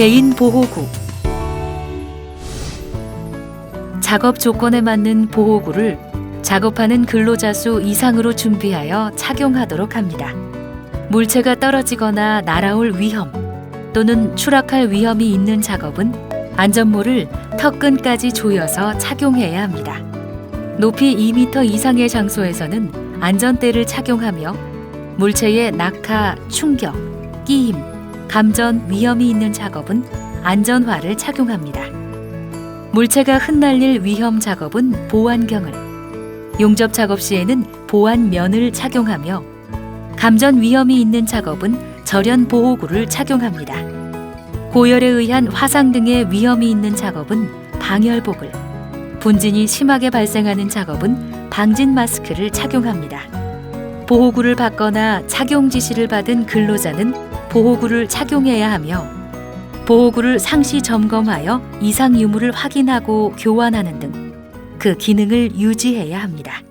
개인 보호구 작업 조건에 맞는 보호구를 작업하는 근로자 수 이상으로 준비하여 착용하도록 합니다. 물체가 떨어지거나 날아올 위험 또는 추락할 위험이 있는 작업은 안전모를 턱끈까지 조여서 착용해야 합니다. 높이 2m 이상의 장소에서는 안전대를 착용하며 물체의 낙하, 충격, 끼임, 감전 위험이 있는 작업은 안전화를 착용합니다. 물체가 흩날릴 위험 작업은 보안경을, 용접 작업 시에는 보안면을 착용하며 감전 위험이 있는 작업은 절연 보호구를 착용합니다. 고열에 의한 화상 등의 위험이 있는 작업은 방열복을, 분진이 심하게 발생하는 작업은 방진 마스크를 착용합니다. 보호구를 받거나 착용 지시를 받은 근로자는 보호구를 착용해야 하며 보호구를 상시 점검하여 이상 유무를 확인하고 교환하는 등 그 기능을 유지해야 합니다.